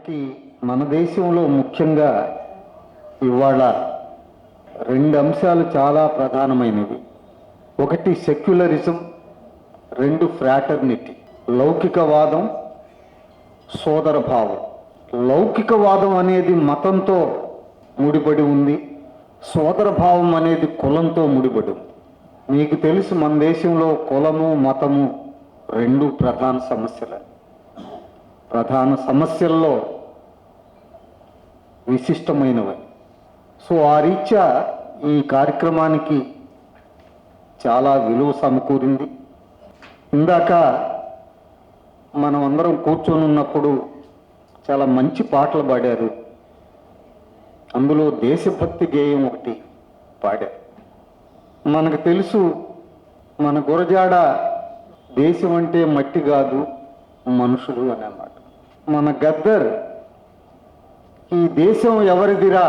మనకి మన దేశంలో ముఖ్యంగా ఇవాళ రెండు అంశాలు చాలా ప్రధానమైనవి. ఒకటి సెక్యులరిజం రెండు ఫ్రాటర్నిటీ. లౌకికవాదం సోదరభావం. లౌకికవాదం అనేది మతంతో ముడిపడి ఉంది. సోదరభావం అనేది కులంతో ముడిపడి ఉంది. మీకు తెలుసు మన దేశంలో కులము మతము రెండు ప్రధాన సమస్యలు. ప్రధాన సమస్యల్లో విశిష్టమైనవి. సో ఆ రీత్యా ఈ కార్యక్రమానికి చాలా విలువ సమకూరింది. ఇందాక మనం అందరం కూర్చొని ఉన్నప్పుడు చాలా మంచి పాటలు పాడారు. అందులో దేశభక్తి గేయం ఒకటి పాడారు. మనకు తెలుసు మన గురజాడ దేశం అంటే మట్టి కాదు మనుషులు అని అన్నమాట. మన గద్దర్ ఈ దేశం ఎవరిదిరా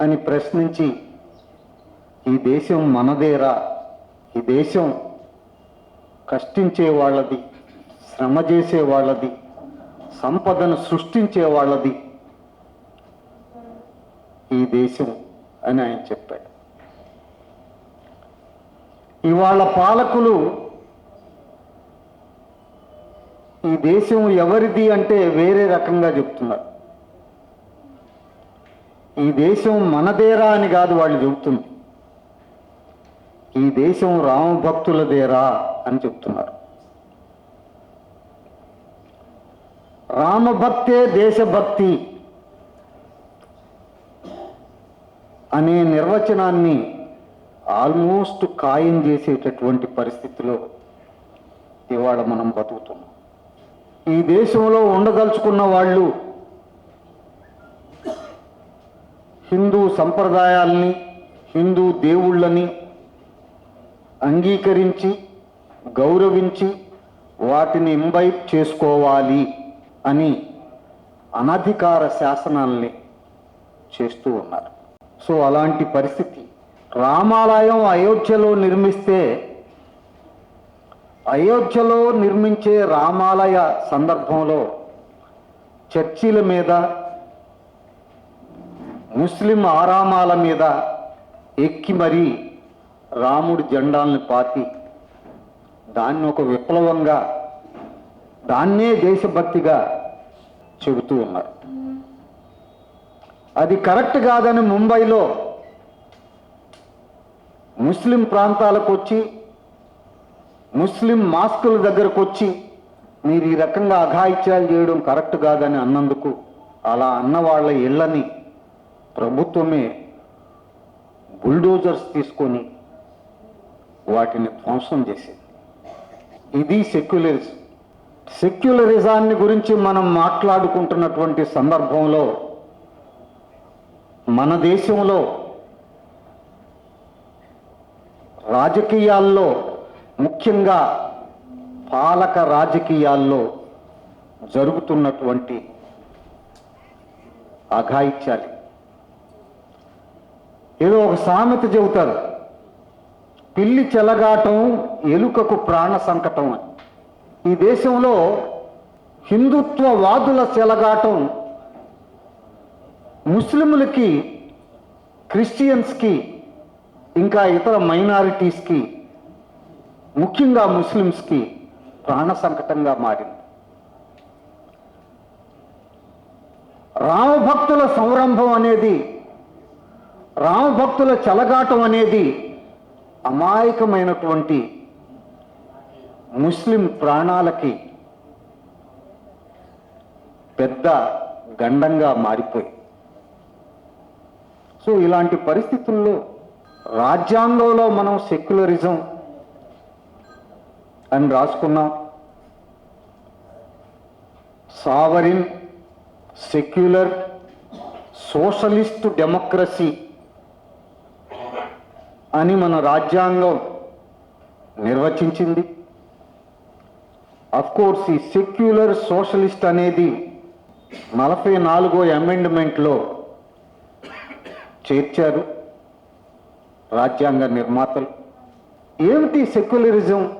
అని ప్రశ్నించి ఈ దేశం మనదేరా ఈ దేశం కష్టించే వాళ్ళది శ్రమ చేసే వాళ్ళది సంపదను సృష్టించే వాళ్ళది ఈ దేశం అని ఆయన చెప్పాడు. ఇవాళ పాలకులు ఈ దేశం ఎవరిది అంటే వేరే రకంగా చెప్తున్నారు. ఈ దేశం మనదేరా అని కాదు వాళ్ళు చెబుతుంది ఈ దేశం రామభక్తులదేరా అని చెప్తున్నారు. రామభక్తే దేశభక్తి అనే నిర్వచనాన్ని ఆల్మోస్ట్ ఖాయం చేసేటటువంటి పరిస్థితిలో ఇవాళ మనం బతుకుతున్నాం. ఈ దేశంలో ఉండదలుచుకున్న వాళ్ళు హిందూ సంప్రదాయాల్ని హిందూ దేవుళ్ళని అంగీకరించి గౌరవించి వాటిని ఇంబైబ్ చేసుకోవాలి అని అనధికార శాసనాల్ని చేస్తూ ఉన్నారు. సో అలాంటి పరిస్థితి రామాలయం అయోధ్యలో నిర్మిస్తే అయోధ్యలో నిర్మించే రామాలయ సందర్భంలో చర్చిల మీద ముస్లిం ఆరామాల మీద ఎక్కి మరీ రాముడి జెండాల్ని పాతి దాన్ని ఒక విప్లవంగా దాన్నే దేశభక్తిగా చెబుతూ ఉన్నారు. అది కరెక్ట్ కాదని ముంబైలో ముస్లిం ప్రాంతాలకు వచ్చి ముస్లిం మాస్కుల దగ్గరకు వచ్చి మీరు ఈ రకంగా అఘాయిత్యాలు చేయడం కరెక్ట్ కాదని అన్నందుకు అలా అన్న వాళ్ళ ఇళ్ళని ప్రభుత్వమే బుల్డోజర్స్ తీసుకొని వాటిని ధ్వంసం చేసింది. ఇది సెక్యులరిజం. సెక్యులరిజాన్ని గురించి మనం మాట్లాడుకుంటున్నటువంటి సందర్భంలో మన దేశంలో రాజకీయాల్లో ముఖ్యంగా పాలక రాజకీయాల్లో జరుగుతున్నటువంటి అఘాయిత్యాలు. ఏదో ఒక సామెత చెబుతారు. పిల్లి చెలగాటం ఎలుకకు ప్రాణ సంకటం అని. ఈ దేశంలో హిందుత్వవాదుల చెలగాటం ముస్లిములకి క్రిస్టియన్స్కి ఇంకా ఇతర మైనారిటీస్కి ముఖ్యంగా ముస్లిమ్స్కి ప్రాణ సంకటంగా మారింది. రామభక్తుల సంరంభం అనేది రామభక్తుల చెలగాటం అనేది అమాయకమైనటువంటి ముస్లిం ప్రాణాలకి పెద్ద గండంగా మారిపోయి. సో ఇలాంటి పరిస్థితుల్లో రాజ్యాంగంలో మనం సెక్యులరిజం అని రాసుకున్నాం. సావరిన్ సెక్యులర్ సోషలిస్ట్ డెమోక్రసీ అని మన రాజ్యాంగం నిర్వచించింది. కోర్స్ ఈ సెక్యులర్ సోషలిస్ట్ అనేది నలభై నాలుగో అమెండ్మెంట్లో చేర్చారు రాజ్యాంగ నిర్మాతలు. ఏమిటి సెక్యులరిజం?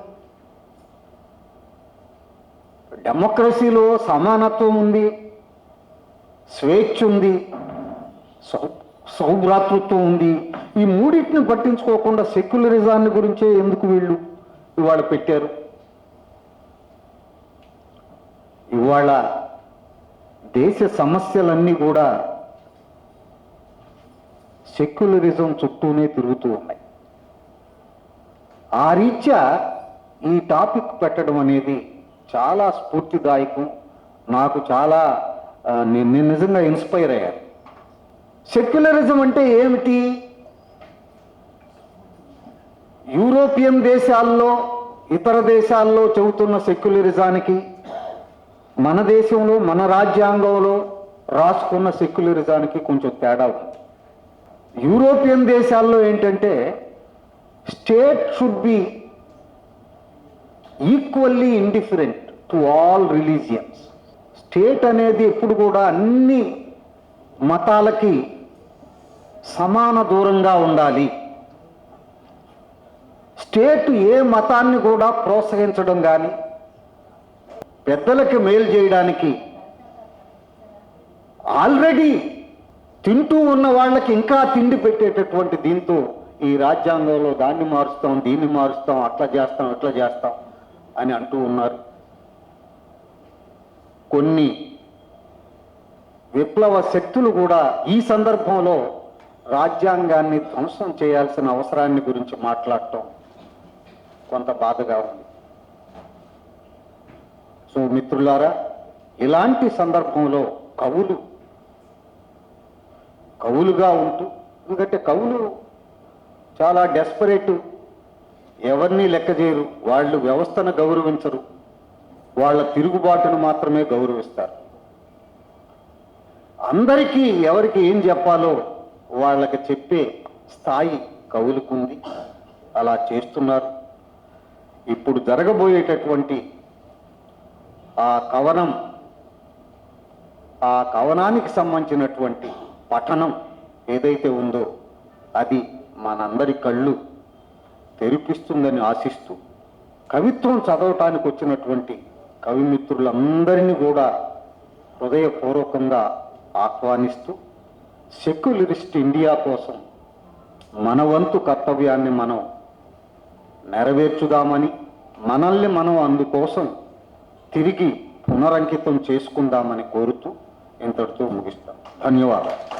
డెమోక్రసీలో సమానత్వం ఉంది స్వేచ్ఛ ఉంది సౌ సౌభ్రాతృత్వం ఉంది. ఈ మూడింటిని పట్టించుకోకుండా సెక్యులరిజాన్ని గురించే ఎందుకు వీళ్ళు ఇవాళ పెట్టారు? ఇవాళ దేశ సమస్యలన్నీ కూడా సెక్యులరిజం చుట్టూనే తిరుగుతూ ఉన్నాయి. ఆ రీత్యా ఈ టాపిక్ పెట్టడం అనేది చాలా స్ఫూర్తిదాయకం నాకు చాలా నేను నిజంగా ఇన్స్పైర్ అయ్యాను సెక్యులరిజం అంటే ఏమిటి? యూరోపియన్ దేశాల్లో ఇతర దేశాల్లో చెబుతున్న సెక్యులరిజానికి మన దేశంలో మన రాజ్యాంగంలో రాసుకున్న సెక్యులరిజానికి కొంచెం తేడా ఉంది. యూరోపియన్ దేశాల్లో ఏంటంటే state should be equally indifferent to all religions state అనేది ఎప్పుడు కూడా అన్ని మతాలకి సమాన దూరంగా ఉండాలి. స్టేట్ ఏ మతాన్ని కూడా ప్రోత్సహించడం కానీ పెద్దలకి మేలు చేయడానికి ఆల్రెడీ తింటూ ఉన్న వాళ్ళకి ఇంకా తిండి పెట్టేటటువంటి దీంతో ఈ రాజ్యాంగంలో దాన్ని మారుస్తాం దీన్ని మారుస్తాం అట్లా చేస్తాం ఇట్లా చేస్తాం. అని అంటూ ఉన్నారు. కొన్ని విప్లవ శక్తులు కూడా ఈ సందర్భంలో రాజ్యాంగాన్ని ధ్వంసం చేయాల్సిన అవసరాన్ని గురించి మాట్లాడటం కొంత బాధగా ఉంది. సో మిత్రులారా ఇలాంటి సందర్భంలో కవులు కవులుగా ఉంటూ ఎందుకంటే కవులు చాలా డెస్పరేట్ ఎవరిని లెక్క చేయరు. వాళ్ళు వ్యవస్థను గౌరవించరు. వాళ్ళ తిరుగుబాటును మాత్రమే గౌరవిస్తారు. అందరికీ ఎవరికి ఏం చెప్పాలో వాళ్ళకి చెప్పే స్థాయి కవులుకుంది. అలా చేస్తున్నారు. ఇప్పుడు జరగబోయేటటువంటి ఆ కవనం ఆ కవనానికి సంబంధించినటువంటి పఠనం ఏదైతే ఉందో అది మనందరి కళ్ళు తెరిపిస్తుందని ఆశిస్తూ కవిత్వం చదవటానికి వచ్చినటువంటి కవిమిత్రులందరినీ కూడా హృదయపూర్వకంగా ఆహ్వానిస్తూ సెక్యులరిస్ట్ ఇండియా కోసం మన వంతు కర్తవ్యాన్ని మనం నెరవేర్చుదామని మనల్ని మనం అందుకోసం తిరిగి పునరంకితం చేసుకుందామని కోరుతూ ఇంతటితో ముగిస్తాం. ధన్యవాదాలు.